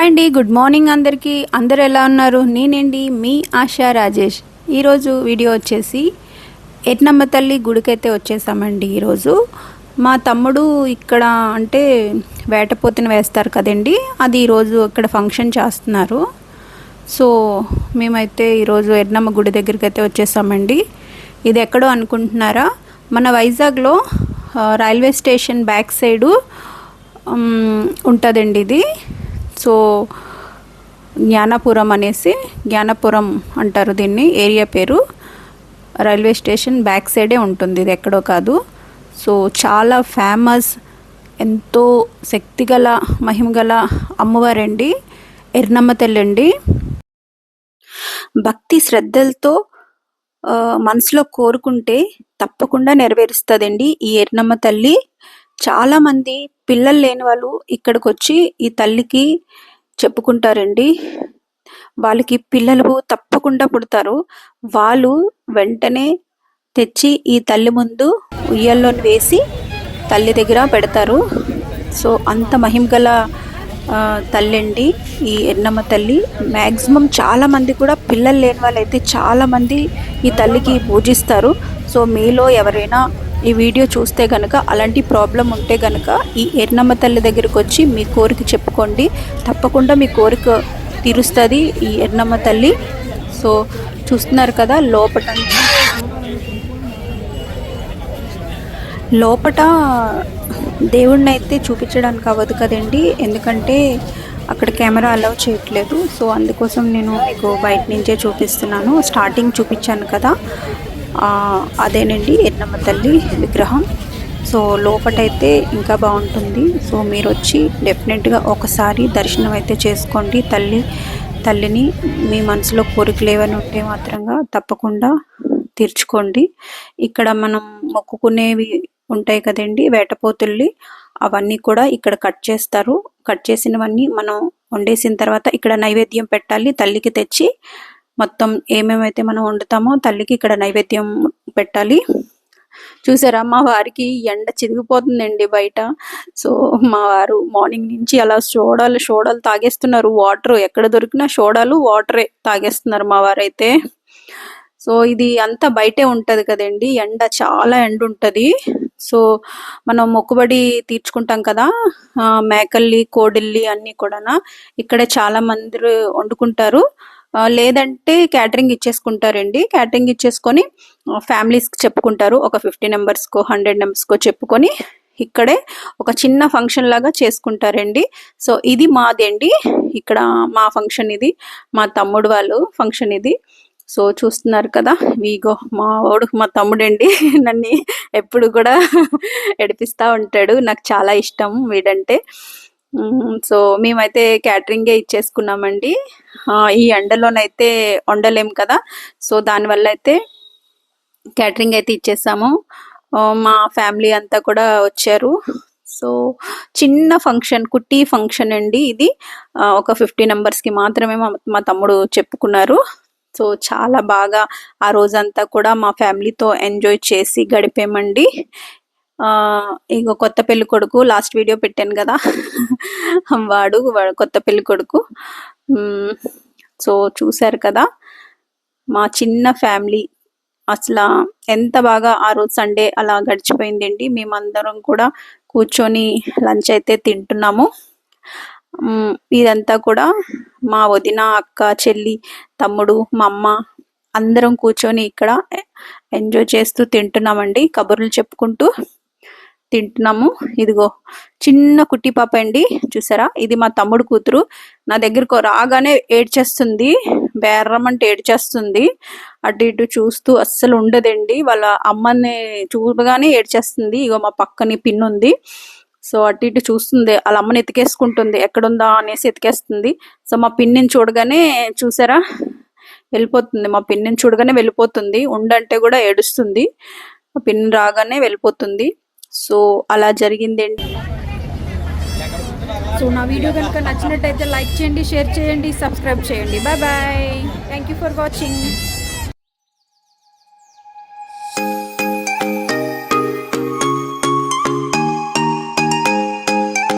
Hi అండి good morning అందరికీ. అందరు ఎలా ఉన్నారు? నేనండి మీ ఆశా రాజేష్. ఈరోజు వీడియో వచ్చేసి ఎట్నమ్మ తల్లి గుడికైతే వచ్చేసామండి ఈరోజు. మా తమ్ముడు ఇక్కడ అంటే వేటపోతుని వేస్తారు కదండి అది ఈరోజు ఇక్కడ ఫంక్షన్ చేస్తున్నారు. సో మేమైతే ఈరోజు ఎర్నమ్మ గుడి దగ్గరికి అయితే వచ్చేసామండి. ఇది ఎక్కడో అనుకుంటున్నారా? మన వైజాగ్లో రైల్వే స్టేషన్ బ్యాక్ సైడు ఉంటుందండి ఇది. సో జ్ఞానపురం అనేసి జ్ఞానపురం అంటారు దీన్ని. ఏరియా పేరు రైల్వే స్టేషన్ బ్యాక్ సైడే ఉంటుంది. ఇది ఎక్కడో కాదు. సో చాలా ఫేమస్ ఎంతో శక్తిగల మహిమగల అమ్మవారండి. ఎర్నమ్మ తెల్లండి భక్తి శ్రద్ధలతో మనసులో కోరుకుంటే తప్పకుండా నెరవేరుస్తుందండి ఈ ఎర్నమ్మ తల్లి చాలా మంది పిల్లలు లేని వాళ్ళు ఇక్కడికి వచ్చి ఈ తల్లికి చెప్పుకుంటారండి. వాళ్ళకి పిల్లలు తప్పకుండా పుడతారు. వాళ్ళు వెంటనే తెచ్చి ఈ తల్లి ముందు ఉయ్యల్లో వేసి తల్లి దగ్గర పెడతారు. సో అంత మహిమగల తల్లి అండి ఈ ఎన్నమ్మ తల్లి. మ్యాక్సిమం చాలా మంది కూడా పిల్లలు లేని వాళ్ళైతే చాలా మంది ఈ తల్లికి పూజిస్తారు. సో మీలో ఎవరైనా ఈ వీడియో చూస్తే కనుక అలాంటి ప్రాబ్లం ఉంటే కనుక ఈ ఎర్నమ్మ తల్లి దగ్గరికి వచ్చి మీ కోరిక చెప్పుకోండి. తప్పకుండా మీ కోరిక తీరుస్తుంది ఈ ఎర్నమ్మ తల్లి. సో చూస్తున్నారు కదా లోపట లోపట దేవుణ్ణి అయితే చూపించడానికి అవ్వదు కదండి. ఎందుకంటే అక్కడ కెమెరా అలౌ చేయట్లేదు. సో అందుకోసం నేను మీకు బయట నుంచే చూపిస్తున్నాను. స్టార్టింగ్ చూపించాను కదా. అదేనండి ఎన్నమ్మ తల్లి విగ్రహం. సో లోపటైతే ఇంకా బాగుంటుంది. సో మీరు వచ్చి డెఫినెట్గా ఒకసారి దర్శనం అయితే చేసుకోండి. తల్లి తల్లిని మీ మనసులో కోరికలు ఏమైనా ఉంటే మాత్రంగా తప్పకుండా తీర్చుకోండి. ఇక్కడ మనం మొక్కుకునేవి ఉంటాయి కదండి వేటపోతుల్ని. అవన్నీ కూడా ఇక్కడ కట్ చేస్తారు. కట్ చేసినవన్నీ మనం వండేసిన తర్వాత ఇక్కడ నైవేద్యం పెట్టాలి. తల్లికి తెచ్చి మొత్తం ఏమేమైతే మనం వండుతామో తల్లికి ఇక్కడ నైవేద్యం పెట్టాలి. చూసారా మా వారికి ఎండ చిరిగిపోతుందండి బయట. సో మా వారు మార్నింగ్ నుంచి అలా సోడాలు సోడాలు తాగేస్తున్నారు. వాటర్ ఎక్కడ దొరికినా సోడాలు వాటరే తాగేస్తున్నారు మా వారైతే. సో ఇది అంతా బయటే ఉంటది కదండి. ఎండ చాలా ఎండ ఉంటది. సో మనం మొక్కుబడి తీర్చుకుంటాం కదా. ఆ, కోడిల్లి అన్నీ అన్ని కూడా ఇక్కడే చాలా మంది వండుకుంటారు. లేదంటే క్యాటరింగ్ ఇచ్చేసుకుంటారండి. క్యాటరింగ్ ఇచ్చేసుకొని ఫ్యామిలీస్కి చెప్పుకుంటారు. ఒక ఫిఫ్టీ నెంబర్స్కో హండ్రెడ్ నెంబర్స్కో చెప్పుకొని ఇక్కడే ఒక చిన్న ఫంక్షన్ లాగా చేసుకుంటారండి. సో ఇది మాదండి ఇక్కడ మా ఫంక్షన్ ఇది. మా తమ్ముడు వాళ్ళు ఫంక్షన్ ఇది. సో చూస్తున్నారు కదా వీగో మా వాడు మా తమ్ముడండి. నన్ను ఎప్పుడు కూడా ఎడిపిస్తూ ఉంటాడు. నాకు చాలా ఇష్టం వీడంటే. సో మేమైతే క్యాటరింగే ఇచ్చేసుకున్నామండి. ఈ ఎండలోనైతే వండలేం కదా. సో దానివల్ల అయితే క్యాటరింగ్ అయితే ఇచ్చేసాము. మా ఫ్యామిలీ అంతా కూడా వచ్చారు. సో చిన్న ఫంక్షన్ కుట్టి ఫంక్షన్ అండి ఇది. ఒక ఫిఫ్టీ కి మాత్రమే మా మా తమ్ముడు చెప్పుకున్నారు. సో చాలా బాగా ఆ రోజంతా కూడా మా ఫ్యామిలీతో ఎంజాయ్ చేసి గడిపామండి. ఆ కొత్త పెళ్ళి కొడుకు లాస్ట్ వీడియో పెట్టాను కదా. వాడు వాడు కొత్త పెళ్ళి కొడుకు. సో చూశారు కదా మా చిన్న ఫ్యామిలీ అసలు ఎంత బాగా ఆ రోజు సండే అలా గడిచిపోయిందండి మేమందరం కూడా కూర్చొని లంచ్ అయితే తింటున్నాము. ఇదంతా కూడా మా వదిన అక్క చెల్లి తమ్ముడు మా అమ్మ అందరం కూర్చొని ఇక్కడ ఎంజాయ్ చేస్తూ తింటున్నామండి. కబుర్లు చెప్పుకుంటూ తింటున్నాము. ఇదిగో చిన్న కుట్టి పాప అండి చూసారా? ఇది మా తమ్ముడు కూతురు. నా దగ్గరకు రాగానే ఏడ్చేస్తుంది బేర్రమంటే ఏడ్చేస్తుంది. అటు ఇటు చూస్తూ అస్సలు ఉండదండి. వాళ్ళ అమ్మని చూడగానే ఏడ్చేస్తుంది. ఇగో మా పక్కని పిన్ ఉంది. సో అటు ఇటు చూస్తుంది. వాళ్ళ అమ్మని ఎతికేసుకుంటుంది. ఎక్కడుందా అనేసి ఎతికేస్తుంది. సో మా పిన్నిని చూడగానే చూసారా? వెళ్ళిపోతుంది. మా పిన్నిని చూడగానే వెళ్ళిపోతుంది. ఉండంటే కూడా ఏడుస్తుంది. మా పిన్ రాగానే వెళ్ళిపోతుంది. సో అలా జరిగిందండి సో నా వీడియో కనుక నచ్చినట్టయితే లైక్ చేయండి షేర్ చేయండి సబ్స్క్రైబ్ చేయండి. Bye bye. Thank you for watching